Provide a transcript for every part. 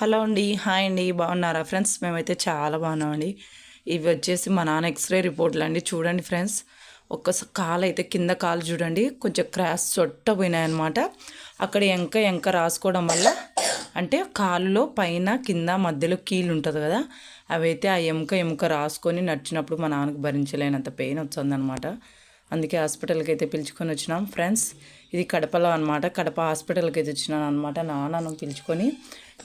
Hello అండి. Hi అండి. బాగున్నారా ఫ్రెండ్స్? మేమైతే చాలా బాగున్నామండి. ఇవి వచ్చేసి మా నాన్న ఎక్స్రే రిపోర్ట్లు అండి. చూడండి ఫ్రెండ్స్. ఒక్క కాలు అయితే కింద కాలు చూడండి. కొంచెం క్రాస్ చొట్టపోయినాయన్నమాట అక్కడ ఎంక ఎంక రాసుకోవడం వల్ల అంటే కాలులో పైన కింద మధ్యలో కీలు ఉంటుంది కదా అవైతే ఆ ఎముక ఎముక రాసుకొని నడిచినప్పుడు మా నాన్నకు భరించలేనంత పెయిన్ వచ్చిందనమాట అందుకే హాస్పిటల్కి అయితే పిలుచుకొని వచ్చినాం. ఫ్రెండ్స్ ఇది కడపలో అనమాట కడప హాస్పిటల్కి అయితే వచ్చినాను అనమాట నాన్నను పిలుచుకొని.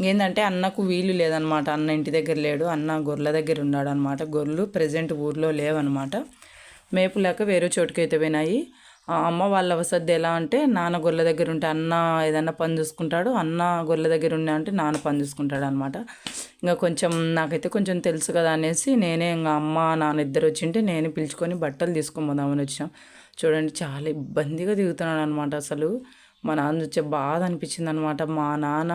ఏంటంటే అన్నకు వీలు లేదనమాట అన్న ఇంటి దగ్గర లేడు. అన్న గొర్రెల దగ్గర ఉన్నాడు అనమాట గొర్రెలు ప్రజెంట్ ఊర్లో లేవన్నమాట. మేపు లేక వేరే చోటుకి అయితే పోయినాయి. ఆ అమ్మ వాళ్ళ వసతి ఎలా అంటే నాన్న గొర్రెల దగ్గర ఉంటే అన్న ఏదన్నా పని చూసుకుంటాడు. అన్న గొర్రెల దగ్గర ఉన్నా అంటే నాన్న పని చూసుకుంటాడు అనమాట ఇంకా కొంచెం నాకైతే కొంచెం తెలుసు కదా అనేసి నేనే ఇంకా అమ్మ నాన్న ఇద్దరు వచ్చింటే నేను పిలుచుకొని బట్టలు తీసుకొని పోదామని వచ్చినాం. చూడండి చాలా ఇబ్బందిగా దిగుతున్నాడు అనమాట అసలు. మా నాన్న వచ్చే బాధ అనిపించింది అనమాట మా నాన్న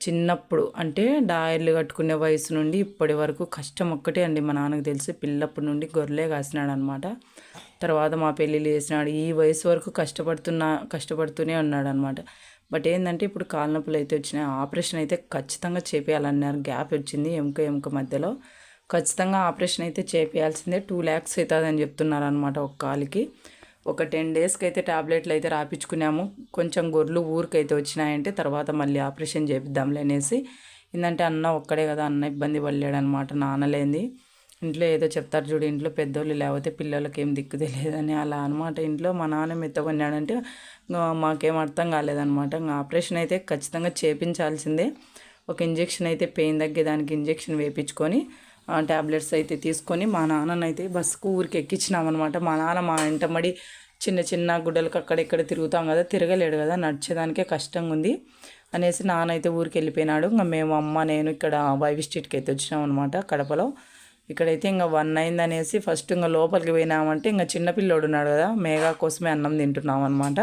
చిన్నప్పుడు అంటే డాయర్లు కట్టుకునే వయసు నుండి ఇప్పటి వరకు కష్టం ఒక్కటే అండి మా నాన్నకు తెలిసి. పిల్లప్పటి నుండి గొర్రెలే కాసినాడు అనమాట తర్వాత మా పెళ్ళిళ్ళు చేసినాడు. ఈ వయసు వరకు కష్టపడుతున్నా కష్టపడుతూనే ఉన్నాడు అనమాట బట్ ఏంటంటే ఇప్పుడు కాళ్ళ నొప్పులు అయితే వచ్చినాయి. ఆపరేషన్ అయితే ఖచ్చితంగా చేపేయాలన్నారు. గ్యాప్ వచ్చింది ఎముక ఎముక మధ్యలో. ఖచ్చితంగా ఆపరేషన్ అయితే చేపేయాల్సిందే. టూ ల్యాక్స్ అవుతుందని చెప్తున్నారు అనమాట ఒక కాలుకి. ఒక టెన్ డేస్కి అయితే ట్యాబ్లెట్లు అయితే రాపించుకున్నాము కొంచెం గొర్రెలు ఊరికైతే వచ్చినాయంటే తర్వాత మళ్ళీ ఆపరేషన్ చేపిద్దాంలే అనేసి. ఏంటంటే అన్న ఒక్కడే కదా అన్న ఇబ్బంది పడలేడనమాట నాన్నలేంది ఇంట్లో ఏదో చెప్తారు చూడు ఇంట్లో పెద్దోళ్ళు లేకపోతే పిల్లలకి ఏం దిక్కు తెలియదని అలా అనమాట ఇంట్లో మా నాన్న మెత్తగొన్నాడంటే మాకేం అర్థం కాలేదనమాట ఇంకా ఆపరేషన్ అయితే ఖచ్చితంగా చేపించాల్సిందే. ఒక ఇంజెక్షన్ అయితే పెయిన్ తగ్గేదానికి ఇంజెక్షన్ వేయించుకొని ట్యాబ్లెట్స్ అయితే తీసుకొని మా నాన్ననైతే బస్సుకు ఊరికి ఎక్కించినామన్నమాట. మా నాన్న మా ఇంటమడి చిన్న చిన్న గుడ్డలకు అక్కడెక్కడ తిరుగుతాం కదా తిరగలేడు కదా నడిచేదానికే కష్టంగా ఉంది అనేసి నాన్న అయితే ఊరికి వెళ్ళిపోయినాడు. ఇంకా మేము అమ్మ నేను ఇక్కడ వైవి స్ట్రీట్కి అయితే వచ్చినాం అనమాట కడపలో. ఇక్కడైతే ఇంకా వన్ అయింది అనేసి ఫస్ట్ ఇంకా లోపలికి పోయినామంటే ఇంకా చిన్నపిల్లోడు ఉన్నాడు కదా మేఘా కోసమే అన్నం తింటున్నాం అనమాట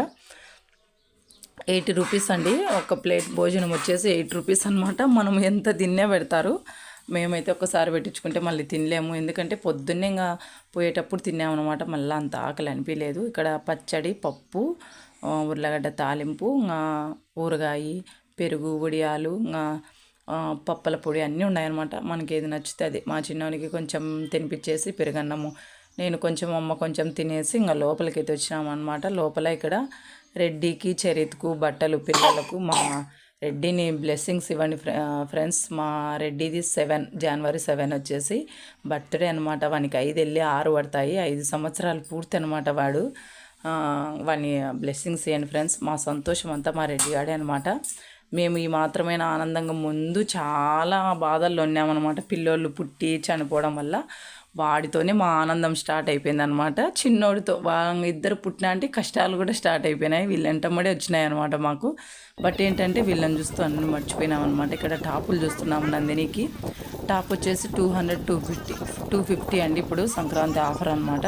ఎయిటీ రూపీస్ అండి. ఒక ప్లేట్ భోజనం వచ్చేసి ఎయిట్ రూపీస్ అనమాట మనం ఎంత తిన్నే పెడతారు. మేమైతే ఒకసారి పెట్టించుకుంటే మళ్ళీ తినలేము. ఎందుకంటే పొద్దున్నే ఇంకా పోయేటప్పుడు తిన్నామన్నమాట మళ్ళీ అంత ఆకలి అనిపించలేదు. ఇక్కడ పచ్చడి పప్పు ఉర్లగడ్డ తాలింపు ఇంకా ఊరగాయ పెరుగు వడియాలు ఇంకా పప్పల పొడి అన్నీ ఉన్నాయన్నమాట. మనకి ఏది నచ్చితే అది. మా చిన్నోనికి కొంచెం తినిపించేసి పెరుగన్నము. నేను కొంచెం అమ్మ కొంచెం తినేసి ఇంకా లోపలికి అయితే వచ్చినామన్నమాట. లోపల ఇక్కడ రెడ్డికి చరిత్కు బట్టలు పిల్లలకు మా రెడ్డిని బ్లెస్సింగ్స్ ఇవ్వండి ఫ్రెండ్స్. మా రెడ్డిది సెవెన్ జనవరి సెవెన్ వచ్చేసి బర్త్డే అనమాట వానికి ఐదు వెళ్ళి ఆరు పడతాయి. ఐదు సంవత్సరాలు పూర్తి అనమాట వాడు. వాని బ్లెస్సింగ్స్ ఇవ్వండి ఫ్రెండ్స్. మా సంతోషం అంతా మా రెడ్డి గాడే అనమాట మేము ఈ మాత్రమైన ఆనందంగా ముందు చాలా బాధల్లో ఉన్నామన్నమాట. పిల్లోళ్ళు పుట్టి చనిపోవడం వల్ల వాడితోనే మా ఆనందం స్టార్ట్ అయిపోయింది అనమాట చిన్నోడితో ఇద్దరు పుట్టిన అంటే కష్టాలు కూడా స్టార్ట్ అయిపోయినాయి. వీళ్ళంటమ్మడే వచ్చినాయి అనమాట మాకు. బట్ ఏంటంటే వీళ్ళని చూస్తూ అన్నీ మర్చిపోయినాం అనమాట ఇక్కడ టాపులు చూస్తున్నాం నందినికి. టాప్ వచ్చేసి two hundred two fifty two fifty అండి ఇప్పుడు సంక్రాంతి ఆఫర్ అనమాట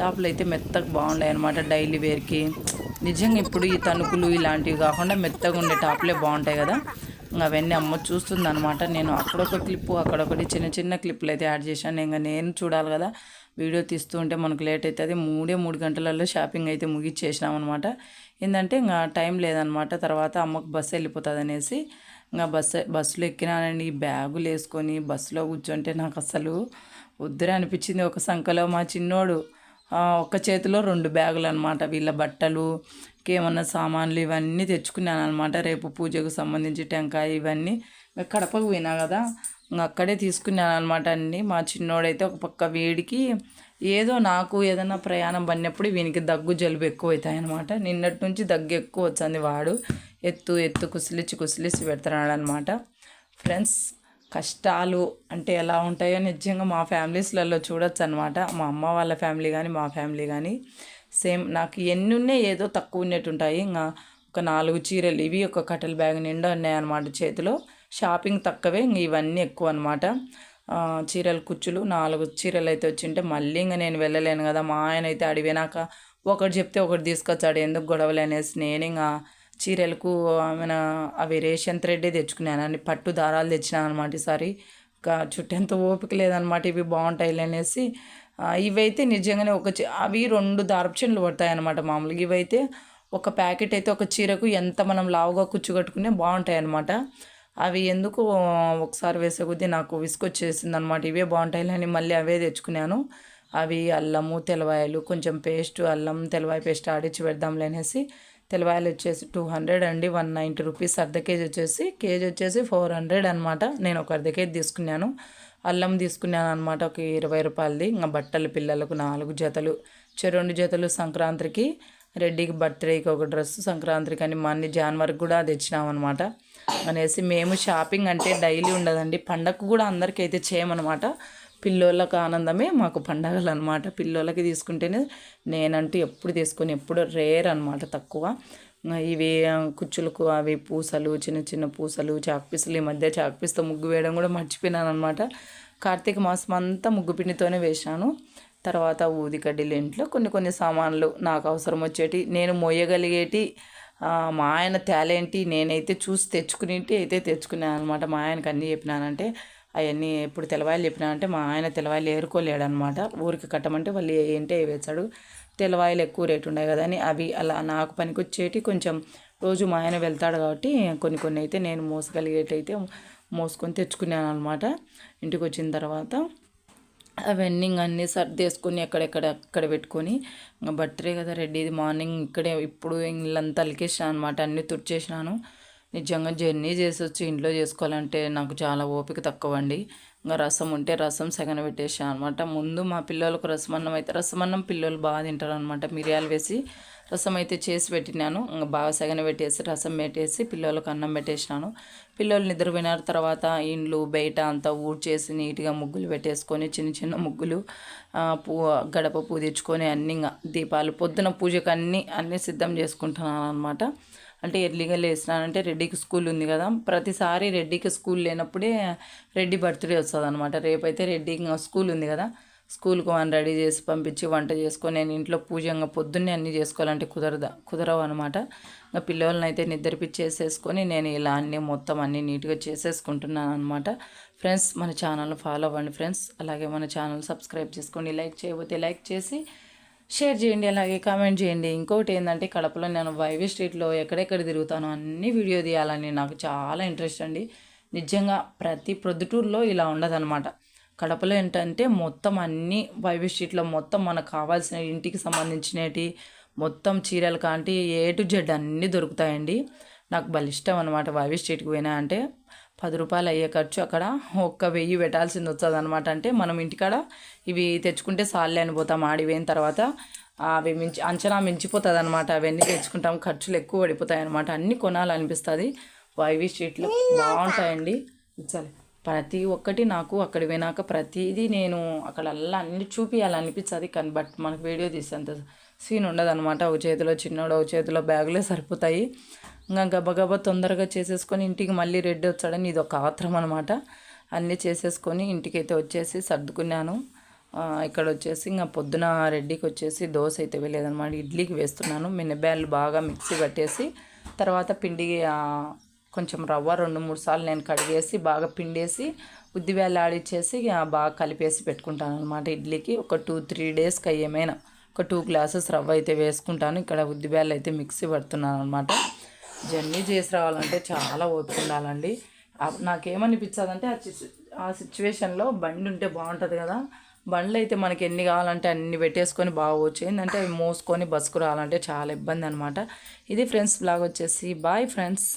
టాపులు అయితే మెత్తగా బాగున్నాయి అనమాట డైలీ వేర్కి నిజంగా ఇప్పుడు ఈ తణుకులు ఇలాంటివి కాకుండా మెత్తగా ఉండే టాప్లే బాగుంటాయి కదా. అవన్నీ అమ్మ చూస్తుంది అనమాట నేను అక్కడొక క్లిప్పు అక్కడొకటి చిన్న చిన్న క్లిప్లు అయితే యాడ్ చేశాను. ఇంకా నేను చూడాలి కదా. వీడియో తీస్తూ ఉంటే మనకు లేట్ అవుతుంది. మూడే మూడు గంటలలో షాపింగ్ అయితే ముగిచ్చేసినాం అనమాట ఏంటంటే ఇంకా టైం లేదనమాట తర్వాత అమ్మకు బస్సు వెళ్ళిపోతుంది అనేసి ఇంకా బస్సు బస్సులో ఎక్కినానండి. ఈ బ్యాగులు వేసుకొని బస్సులో కూర్చుంటే నాకు అసలు వద్దురే అనిపించింది. ఒక సంఖలో మా చిన్నోడు ఒక చేతిలో రెండు బ్యాగులు అనమాట వీళ్ళ బట్టలు ఏమన్నా సామాన్లు ఇవన్నీ తెచ్చుకున్నాను అనమాట రేపు పూజకు సంబంధించి టెంకాయ ఇవన్నీ కడపకు పోయినా కదా అక్కడే తీసుకున్నాను అనమాట అన్నీ. మా చిన్నోడైతే ఒక పక్క వేడికి ఏదో నాకు ఏదైనా ప్రయాణం పడినప్పుడు వీనికి దగ్గు జలుబు ఎక్కువ అవుతాయి అనమాట నిన్నటి నుంచి దగ్గు ఎక్కువ వచ్చింది వాడు. ఎత్తు ఎత్తు కుసిలిచ్చి కుసిలిచ్చి పెడుతున్నాడు అనమాట ఫ్రెండ్స్ కష్టాలు అంటే ఎలా ఉంటాయో నిజంగా మా ఫ్యామిలీస్లలో చూడొచ్చు అనమాట మా అమ్మ వాళ్ళ ఫ్యామిలీ కానీ మా ఫ్యామిలీ కానీ సేమ్ నాకు ఎన్ని ఉన్నాయి ఏదో తక్కువ ఉన్నట్టు ఉంటాయి. ఇంకా ఒక నాలుగు చీరలు ఇవి ఒక కట్టెల బ్యాగ్ నిండా ఉన్నాయన్నమాట చేతిలో. షాపింగ్ తక్కువే ఇంక ఇవన్నీ ఎక్కువ అనమాట చీరలు కుచ్చులు నాలుగు చీరలు అయితే వచ్చింటే మళ్ళీ ఇంకా నేను వెళ్ళలేను కదా. మా ఆయన అయితే అడిగినాక ఒకటి చెప్తే ఒకటి తీసుకొచ్చాడు. ఎందుకు గొడవలు అనేసి? నేను ఇంకా చీరలకు మన అవి రేషన్ థ్రెడ్డే తెచ్చుకున్నాను. అని పట్టు దారాలు తెచ్చినాను అనమాట ఈసారి. చుట్టెంత ఓపిక లేదనమాట. ఇవి బాగుంటాయి అనేసి. ఇవైతే నిజంగానే ఒక అవి రెండు దారపుచెన్లు పడతాయి అనమాట మామూలుగా. ఇవైతే ఒక ప్యాకెట్ అయితే ఒక చీరకు ఎంత మనం లావుగా కుచ్చు కట్టుకునే బాగుంటాయి అనమాట అవి ఎందుకు ఒకసారి వేసే కొద్దీ నాకు విసుకొచ్చేసింది అనమాట ఇవే బాగుంటాయి అని మళ్ళీ అవే తెచ్చుకున్నాను. అవి అల్లము తెలవాయలు కొంచెం పేస్ట్ అల్లం తెలవాయ పేస్ట్ ఆడిచ్చి పెడదాంలే అనేసి తెల్లవాయలు వచ్చేసి టూ హండ్రెడ్ అండి వన్ నైంటీ రూపీస్ అర్ధ కేజీ వచ్చేసి కేజీ వచ్చేసి ఫోర్ హండ్రెడ్ అనమాట నేను ఒక అర్ధ కేజీ తీసుకున్నాను. అల్లం తీసుకున్నాను అనమాట ఒక ఇరవై రూపాయలది. ఇంకా బట్టలు పిల్లలకు నాలుగు జతలు రెండు జతలు సంక్రాంతికి రెడ్డికి బర్త్డేకి ఒక డ్రెస్ సంక్రాంతికి అని మన్ని జాన్వరికి కూడా తెచ్చినామన్నమాట అనేసి మేము షాపింగ్ అంటే డైలీ ఉండదండి. పండగకు కూడా అందరికీ అయితే చేయమన్నమాట. పిల్లోళ్ళకి ఆనందమే మాకు పండగలు అనమాట పిల్లోళ్ళకి తీసుకుంటేనే నేనంటూ ఎప్పుడు తీసుకుని ఎప్పుడు రేర్ అనమాట తక్కువ ఇవి కుచ్చులకు అవి పూసలు చిన్న చిన్న పూసలు చాక్పీసులు ఈ మధ్య చాక్పీస్తో ముగ్గు వేయడం కూడా మర్చిపోయినాను అనమాట కార్తీక మాసం అంతా ముగ్గు పిండితోనే వేశాను. తర్వాత ఊదికడ్డీలు ఇంట్లో కొన్ని కొన్ని సామాన్లు నాకు అవసరం వచ్చేటి నేను మోయగలిగేటి మా ఆయన తేలేంటి నేనైతే చూసి తెచ్చుకునేటి అయితే తెచ్చుకున్నాను అనమాట మా ఆయనకు అన్నీ చెప్పినానంటే అవన్నీ ఎప్పుడు తెలవాయలు చెప్పినా అంటే మా ఆయన తెలవాయిలు ఏరుకోలేడనమాట ఊరికి కట్టమంటే వాళ్ళు ఏంటి వేసాడు తెలవాయలు ఎక్కువ రేటు ఉండే కదా అని అవి అలా నాకు పనికొచ్చేటి కొంచెం రోజు మా ఆయన వెళ్తాడు కాబట్టి కొన్ని కొన్ని అయితే నేను మోసగలిగేటైతే మోసుకొని తెచ్చుకున్నాను అనమాట ఇంటికి వచ్చిన తర్వాత అవన్నీ అన్నీ సర్దేసుకొని ఎక్కడెక్కడ అక్కడ పెట్టుకొని ఇంకా బర్త్డే కదా రెడీ ఇది మార్నింగ్ ఇక్కడే ఇప్పుడు ఇల్లంతా అలికేసాను అనమాట అన్నీ తుడిచేసినాను. నిజంగా జర్నీ చేసి వచ్చి ఇంట్లో చేసుకోవాలంటే నాకు చాలా ఓపిక తక్కువ అండి ఇంకా రసం ఉంటే రసం సెగన పెట్టేసాను అనమాట ముందు మా పిల్లలకు రసం అన్నం అయితే రసం అన్నం పిల్లలు బాగా తింటారు అనమాట మిరియాలు వేసి రసం అయితే చేసి పెట్టినాను. ఇంకా బాగా సెగన పెట్టేసి రసం పెట్టేసి పిల్లలకు అన్నం పెట్టేసినాను. పిల్లలు నిద్రపోయినారు తర్వాత ఇండ్లు బయట అంతా ఊడ్చేసి నీట్గా ముగ్గులు పెట్టేసుకొని చిన్న చిన్న ముగ్గులు పూ గడప పూజించుకొని అన్ని దీపాలు పొద్దున పూజకు అన్నీ అన్నీ సిద్ధం చేసుకుంటున్నాను అనమాట అంటే ఎర్లీగా లేచినానంటే రెడ్డికి స్కూల్ ఉంది కదా ప్రతిసారి రెడ్డికి స్కూల్ లేనప్పుడే రెడ్డి బర్త్డే వస్తుంది అనమాట రేపైతే రెడ్డి స్కూల్ ఉంది కదా స్కూల్కి వన్ రెడీ చేసి పంపించి వంట చేసుకొని నేను ఇంట్లో పూజంగా పొద్దున్నే అన్నీ చేసుకోవాలంటే కుదరదా కుదరవు అనమాట ఇంకా పిల్లల్ని అయితే నిద్రపిచ్చేసేసుకొని నేను ఇలా అన్నీ మొత్తం అన్నీ నీట్గా చేసేసుకుంటున్నాను అనమాట ఫ్రెండ్స్ మన ఛానల్ ఫాలో అవ్వండి ఫ్రెండ్స్. అలాగే మన ఛానల్ సబ్స్క్రైబ్ చేసుకోండి లైక్ చేయబోతే లైక్ చేసి షేర్ చేయండి అలాగే కామెంట్ చేయండి. ఇంకోటి ఏంటంటే కడపలో నేను వైవి స్ట్రీట్లో ఎక్కడెక్కడ తిరుగుతానో అన్ని వీడియో తీయాలని నాకు చాలా ఇంట్రెస్ట్ అండి. నిజంగా ప్రతి ప్రొద్దుటూరులో ఇలా ఉండదన్నమాట. కడపలో ఏంటంటే మొత్తం అన్ని వైవి స్ట్రీట్లో మొత్తం మనకు కావాల్సిన ఇంటికి సంబంధించినవి మొత్తం చీరలు కాంటి ఏ టు జెడ్ అన్నీ దొరుకుతాయండి. నాకు బలిష్టం అనమాట వైవి స్ట్రీట్కి పోయినా అంటే. పది రూపాయలు అయ్యే ఖర్చు అక్కడ. ఒక్క వెయ్యి పెట్టాల్సింది వస్తుంది అనమాట అంటే మనం ఇంటికాడ ఇవి తెచ్చుకుంటే సాల్లే అని పోతాం. ఆడిపోయిన తర్వాత అవి మించి అంచనా మించిపోతుంది అనమాట అవన్నీ తెచ్చుకుంటాం. ఖర్చులు ఎక్కువ పడిపోతాయి అనమాట అన్నీ కొనాలనిపిస్తుంది. వైవి స్ట్రీట్లో బాగుంటాయండి. సరే ప్రతి ఒక్కటి నాకు అక్కడ పోయినాక ప్రతిదీ నేను అక్కడ అల్లా అన్ని చూపించాలనిపిస్తుంది కానీ బట్ మనకు వీడియో తీసేంత సీన్ ఉండదు అనమాట ఒక చేతిలో చిన్నోడు ఒక చేతిలో బ్యాగులే సరిపోతాయి. ఇంకా గబగబా తొందరగా చేసేసుకొని ఇంటికి మళ్ళీ రెడ్ వచ్చాడని ఇది ఒక ఆత్రం అనమాట అన్నీ చేసేసుకొని ఇంటికైతే వచ్చేసి సర్దుకున్నాను. ఇక్కడ వచ్చేసి ఇంకా పొద్దున రెడ్డికి వచ్చేసి దోశ అయితే వెళ్ళేదనమాట ఇడ్లీకి వేస్తున్నాను. మినబ్యాలు బాగా మిక్సీ పట్టేసి తర్వాత పిండి కొంచెం రవ్వ రెండు మూడు సార్లు నేను కడిగేసి బాగా పిండేసి ఉద్దివేలు ఆడిచ్చేసి బాగా కలిపేసి పెట్టుకుంటాను అనమాట ఇడ్లీకి. ఒక టూ త్రీ డేస్కి అయ్యేమైనా. ఒక టూ గ్లాసెస్ రవ్వ అయితే వేసుకుంటాను. ఇక్కడ ఉద్దిబేళ్ళు అయితే మిక్సీ పడుతున్నాను అనమాట జర్నీ చేసి రావాలంటే చాలా ఓపిక ఉండాలండి. నాకేమనిపించదు అంటే ఆ సిచ్యువేషన్లో బండి ఉంటే బాగుంటుంది కదా. బండ్లు అయితే మనకి ఎన్ని కావాలంటే అన్ని పెట్టేసుకొని బాగా వచ్చింది ఏంటంటే అవి మోసుకొని బస్సుకు రావాలంటే చాలా ఇబ్బంది అనమాట ఇది ఫ్రెండ్స్ బ్లాగ్ వచ్చేసి బాయ్ ఫ్రెండ్స్